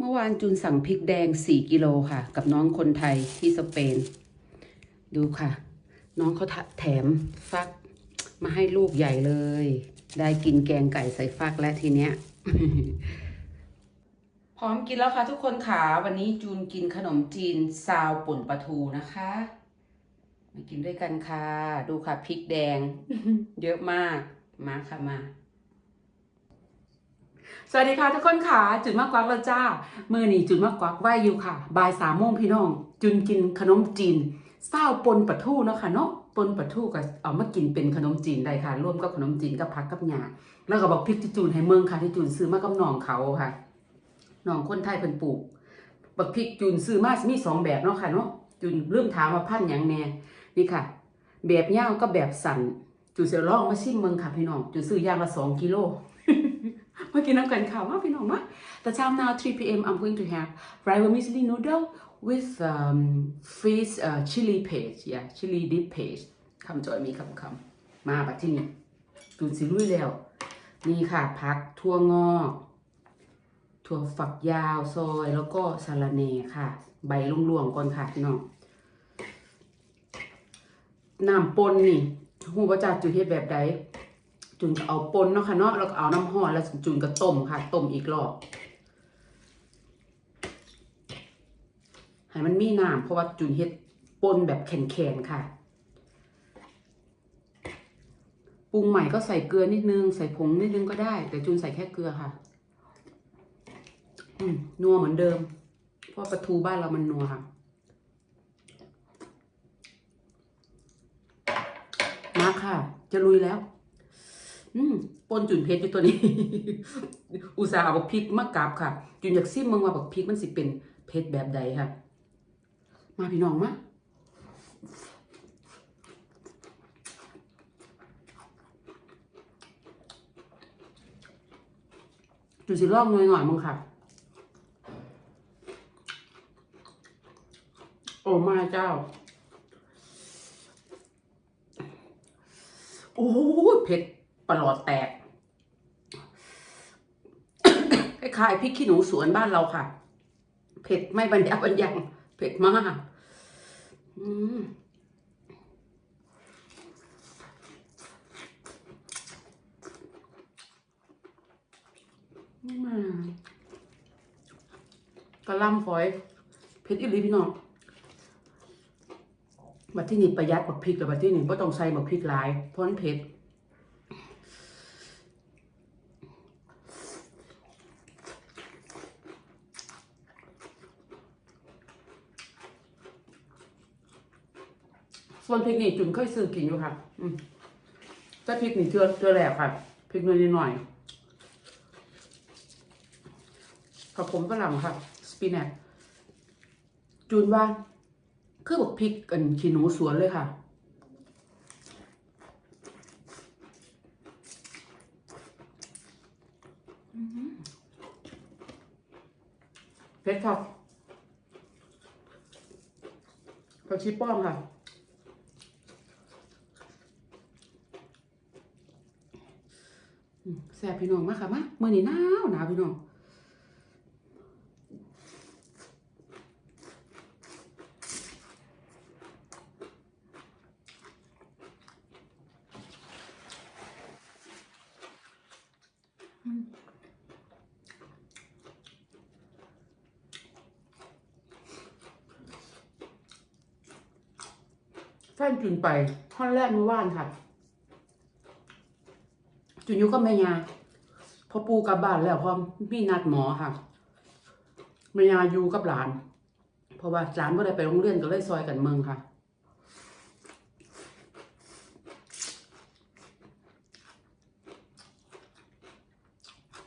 เมื่อวานจูนสั่งพริกแดง 4 กิโลค่ะ กับน้องคนไทยที่สเปน ดูค่ะ น้องเขาแถมฟักมาให้ลูกใหญ่เลย ได้กินแกงไก่ใส่ฟักและทีเนี้ย พร้อมกินแล้วค่ะทุกคนค่ะ วันนี้จูนกินขนมจีนซาวป่นปลาทูนะคะมากินด้วยกันค่ะ ดูค่ะพริกแดง เยอะมาก มาค่ะมา สวัสดีค่ะทุกคนค่ะ จุดมากกวักแล้วจ้า มือนี่จุดมากกวักไหวอยู่ค่ะบ่ายสามโมงพี่น้อง จุนกินขนมจีนเศร้าปนปะทู่เนาะค่ะเนาะปนปะทู่ก็เอามากินเป็นขนมจีนได้ค่ะ ร่วมกับขนมจีนกับผักกับหยาแล้วก็บอกพริกที่จูนให้เมืองค่ะที่จูนซื้อมากับน้องเขาค่ะน้องคนไทยเพิ่นปลูกบักพริกจูนซื้อมาสิมีสองแบบเนาะค่ะเนาะจูนเริ่มถามว่าพันธุ์หยังแน่นี่ค่ะ แบบยาวก็แบบสันจูนเสียลองมาชิมเมืองค่ะพี่น้องจูนซื้อย่างละสองกิโล มากินน้ำกันค่ะว่าพี่น้องมา The time now 3 p.m. I'm going to have fried vermicelli noodle with um, fish uh, chili paste yeah chili dip paste คำจอยมีคำคำมาบัดที่นี่ตูนสิลุยแล้ว นี่ค่ะพักทั่วงอกถั่วฝักยาวซอยแล้วก็สาลาเนค่ะ ใบลวงๆก่อนค่ะพี่น้องน้ำปนนี่หูประจัดจุดเฮ็ดแบบใด จุนก็เอาปนเนาะค่ะเนาะแล้วก็เอาน้ำห้อแล้วจุนก็ต้มค่ะต้มอีกรอบให้มันมีน้ำเพราะว่าจุนเฮ็ดปนแบบแข็งๆค่ะปรุงใหม่ก็ใส่เกลือนิดนึงใส่ผงนิดนึงก็ได้ แต่จุนใส่แค่เกลือค่ะอืมนัวเหมือนเดิม เพราะปลาทูบ้านเรามันนัวค่ะมาค่ะ จะลุยแล้ว อืมปนจุนเพชรอยู่ตัวนี้ อุตส่าห์เอาบักพริกมากราบค่ะ จุนอยากซิมเมืองว่าบักพริกมันสิเป็นเพชรแบบใดค่ะ มาพี่น้องมาจุนสิลองหน่อยหน่อยๆมึงค่ะ โอ้มาเจ้า โอ้เผ็ด ประหลอดแตกคล้ายๆพริกขี้หนูสวนบ้านเราค่ะ เผ็ดไม่บรรยาบรรยังเผ็ดมากอืมมากระหลำฝอยเผ็ดอีหลีพี่น้องบัดที่นี่ประหยัดบักพริกกับบัดที่นี่บ่ต้องใส่บักพริกหลายเพราะมันเผ็ด ส่วนพริกนี่จุนเคยซื้อกินอยู่ค่ะ อืมแต่พริกนี่เทือเทือแหลกค่ะพริกน้อยนิดหน่อยกับผมฝรั่งค่ะ สปินัทจูนว่าคือบอกพริกกันขี้หนูสวนเลยค่ะเพชรครับผักชีป้อมค่ะ อืม แซ่บพี่น้องมากค่ะมาเมื่อนี้หนาวหนาวพี่น้องแฟนจุนไปห้องแรกเมื่อวานค่ะ จุนยุก็แม่ยาพอปูกลับบ้านแล้วพอมีนัดหมอค่ะแม่ยาอยู่กับหลาน เพราะว่าหลานก็ได้ไปโรงเรียนก็เลยซอยกันเมืองค่ะ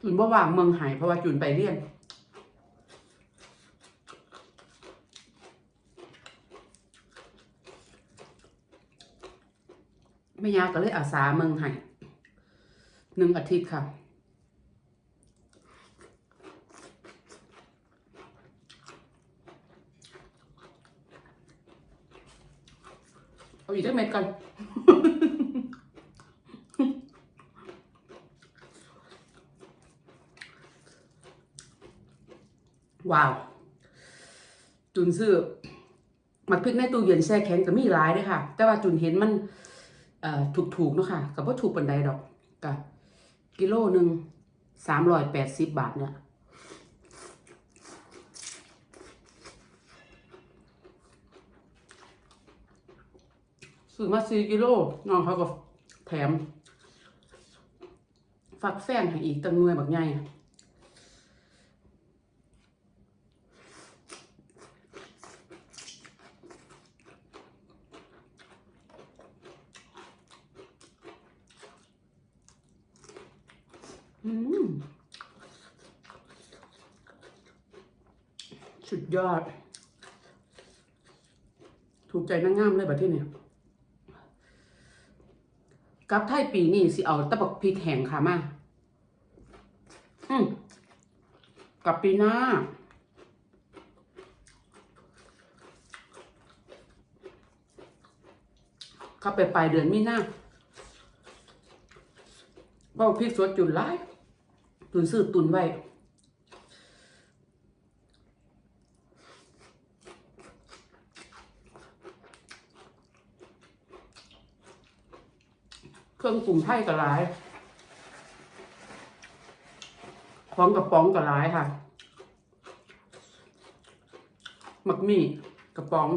จุนว่ว่างเมืองหายเพราะว่าจุนไปเรียนแม่ยาก็เลยอาสาเมืองให้ หนึ่งอาทิตย์ค่ะ เอาอีกได้เม็ดกันมว้าว จุนซื้อหมักพริกในตู้เย็นแช่แข็งก็มีหลายเด้วยค่ะ แต่ว่าจุนเห็นมันเอ่อถูกๆเนาะค่ะกับว่าถูกปันใดดอกกะ กิโลหนึ่งสามร้อยแปดสิบบาทเนี่ยซื้อมาสี่กิโลน้องเขาก็แถม ฝักแฟงให้อีกตั้งหน่วยบักใหญ่อืม สุดยอด ถูกใจนางงามเลยแบบที่นี่กับไทยปีนี้สิเอาตะบักพริกแห้งค่ะมาอืมกับปีหน้า เข้าไปปลายเดือนมีนาเพราะว่าพริกสดจุนไล่ตุนซื้อตุนไว้ เครื่องปรุงไทยกับหลาย ของกระป๋องกับหลายค่ะหมักมี่กระป๋อง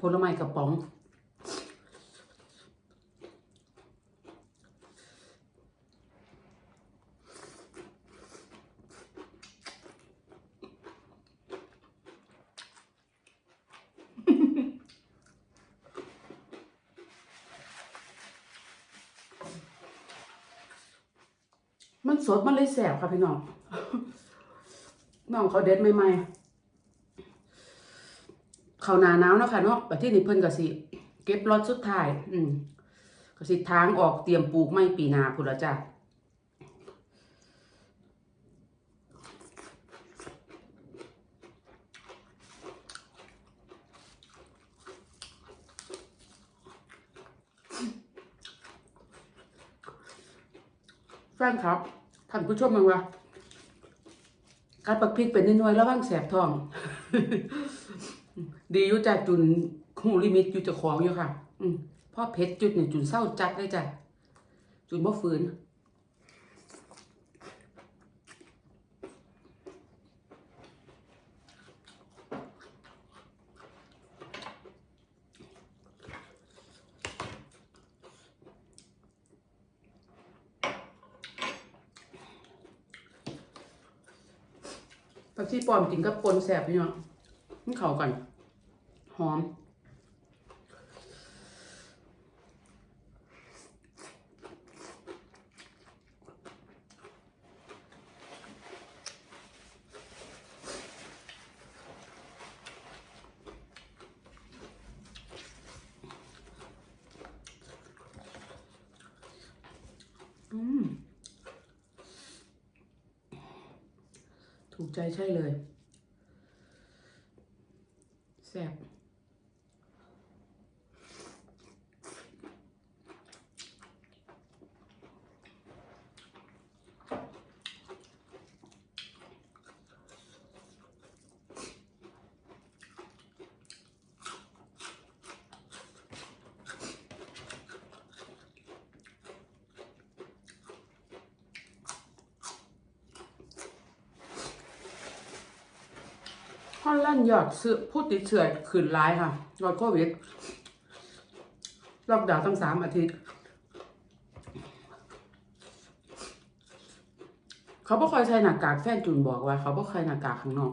ผลไม้กระป๋อง มันสดมันเลยแสบค่ะพี่น้อง น้องเขาเด็ดใหม่ๆเขาหนาหนาวนะคะเนาะแต่ที่นี่เพิ่นก็สิเก็บรอดสุดท้าย อืมกสิทางออกเตรียมปลูกไม้ปีนาพุ่นละจ้ะ แฟนครับท่านผู้ชมมังวะการปักพริกเป็นน้อยๆแล้วว่างแสบท้อง ดีอยู่จ้ะจุนหูลิมิตอยู่จะของอยู่ค่ะ อืมพ่อเพชรจุดเนี่ยจุนเศร้าจัดเลยจ้ะจุนบ่ฝืน ปอมกินกับปนแสบพี่เนาะมันเข้ากัน หอม อืม ถูก ใจใช่เลย แซ่บฮ อลแลนด์ยอดซื้อผู้ติดเชื้อขึ้นร้ายค่ะยอดโควิดล็อกดาวน์ตั้งสามอาทิตย์ เขาบ่ค่อยใส่หน้ากากแฟนจุนบอกว่า เขาบ่ค่อยหน้ากากข้างนอก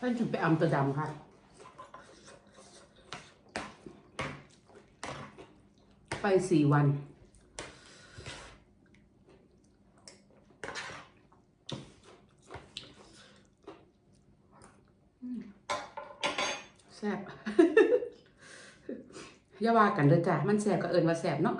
แฟนจุนไป อัมสเตอร์ดัมค่ะ ไปสี่วัน แซ่บ อย่าว่ากันเด้อจ้ะ มันแซ่บก็เอินว่าแซ่บเนาะ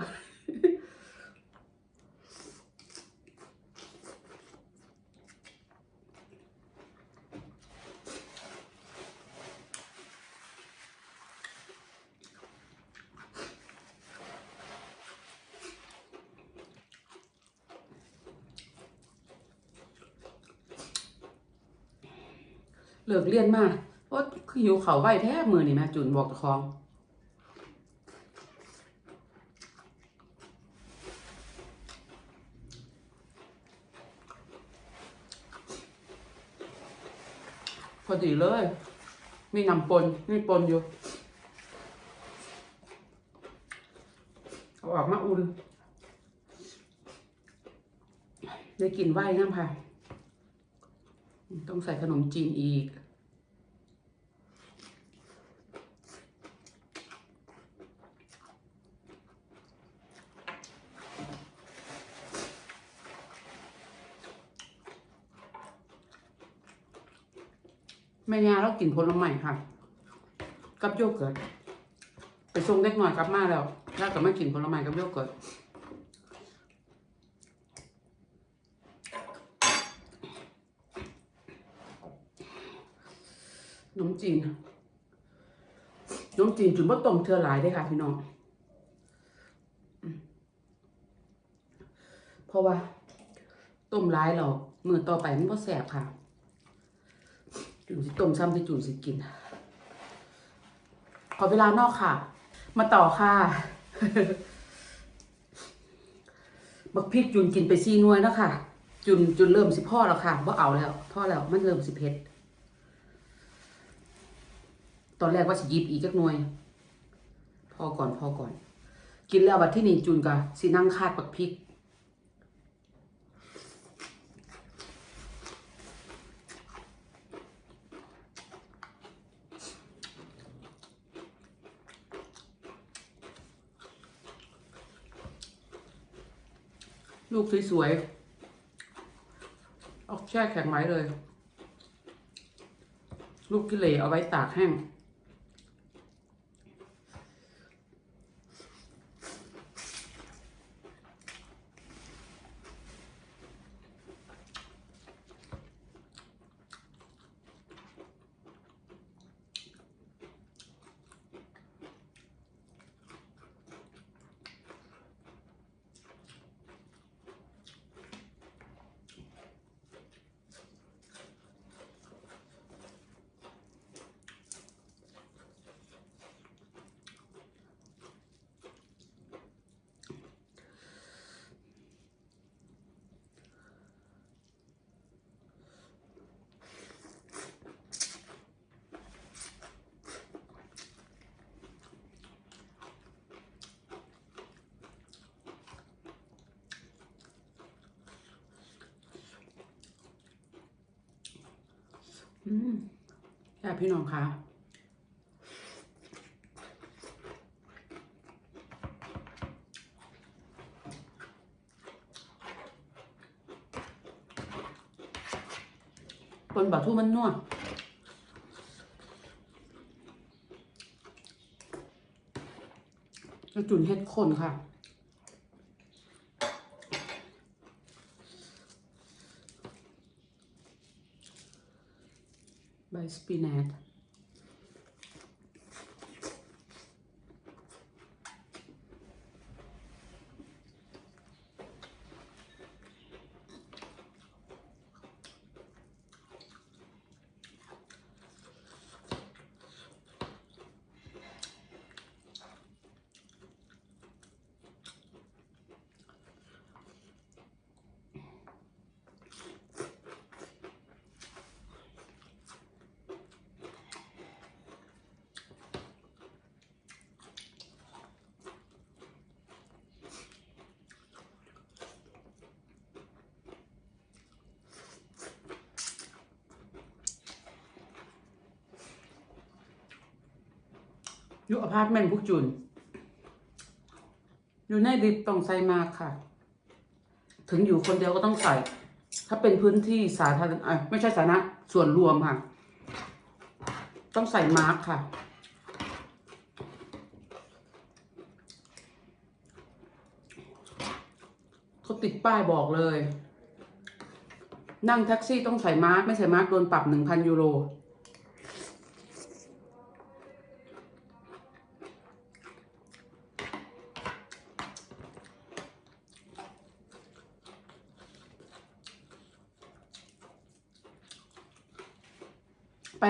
เลิกเรียนมาโอ้คือหิวเขาไหวแท้มือนี่แม่จุนบอกกับของพอดีเลย มีน้ำปนมีปนอยู่เอาออกมาอุ่น ได้กินไหวน้ำค่ะ ต้องใส่ขนมจีนอีก แม่ยาเรากินผลไม้ค่ะ กับโยเกิร์ตไปส่งเด็กหน่อยกลับมาแล้ว แล้วก็มากินผลไม้กับโยเกิร์ต จีนนมจีนจุนว่าต้มเทือหลายได้ค่ะ พี่น้อง เพราะว่า ต้มร้ายเรามือต่อไปมันก็แสบค่ะ จุนสิต้มซ้ำที่จุนสิกิน ขอเวลานอกค่ะ มาต่อค่ะบักพริกจุนกินไปซีหน่วยแล้วค่ะ จุนจุนเริ่มสิพ่อแล้วค่ะว่าเอาแล้วพ่อแล้วมันเริ่มสิเผ็ด ตอนแรกว่าสิยิบอีกจักหน่วย พอก่อนพอก่อน กินแล้วบัดที่นี่จุนกะสินั่งคาดบักพริกลูกสวยๆ เอาแช่แข็งไว้เลย ลูกกิเลเอาไว้ตากแห้ง อืมแค่พี่น้องคะคนบักทุมันนัวแล้วจุนเฮ็ดคนค่ะ ใบ อยู่อพาร์ตเมนต์พวกจุน อยู่ในดิบต้องใส่มากค่ะ ถึงอยู่คนเดียวก็ต้องใส่ ถ้าเป็นพื้นที่สาธารณะไม่ใช่สาธารณะส่วนรวมค่ะ ต้องใส่มาร์กค่ะเขาติดป้ายบอกเลย นั่งแท็กซี่ต้องใส่มาร์กไม่ใส่มาร์กโดนปรับหนึ่งพันยูโร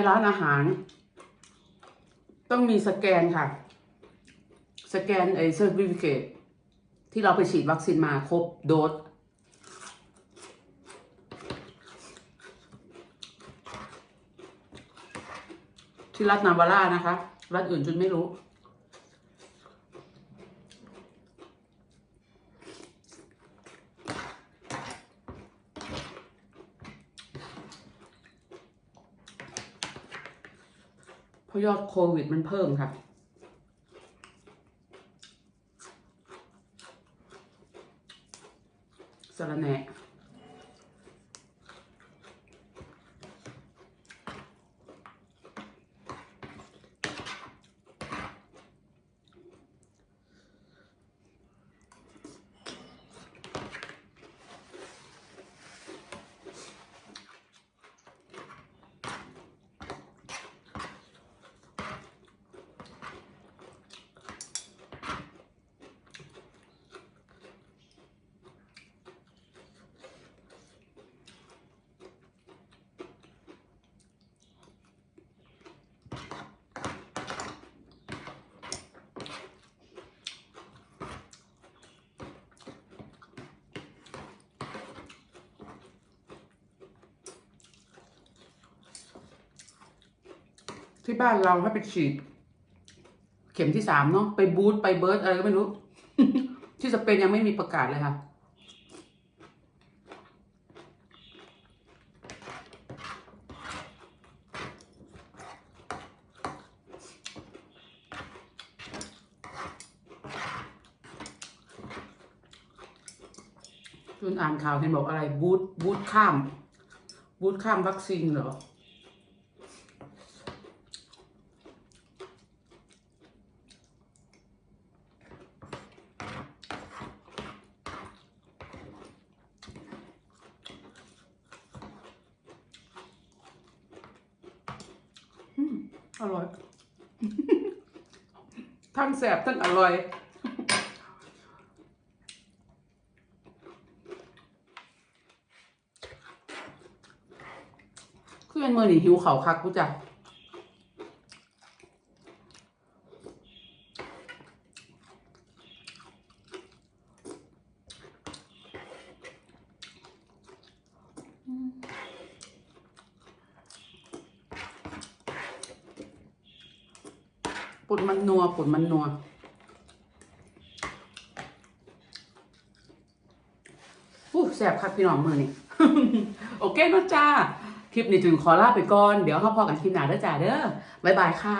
ร้านอาหาร ต้องมีสแกนค่ะ สแกนไอ้เซอร์ติฟิเคตที่เราไปฉีดวัคซีนมาครบโดสที่รัฐนาวาร่านะคะ รัฐอื่นจุนไม่รู้ ราะยอดโควิดมันเพิ่มค่ะ สารแหน่ ที่บ้านเราถ้ไปฉีด เข็มที่สามเนาะไปบูธไปเบิร์ดอะไรก็ไม่รู้ ที่สเปนยังไม่มีประกาศเลยค่ะ คุณอ่านข่าวเห็นบอกอะไรบูธบูธข้าม บูธข้ามวัคซีนเหรอมอร่อย ทั้งแสบทั้งอร่อย คือเป็นมือหนีหิวเขาคักกูจ้ะ ปุ่นมันนัวปุ่นมันนัวอู้แสบคักพี่น้องมือนี่โอเคเนาะจ้า คลิปนี้จึงขอลาไปก่อน เดี๋ยวเราพอกันคลิปหน้าเด้อจ้าเด้อบ๊ายบายค่ะ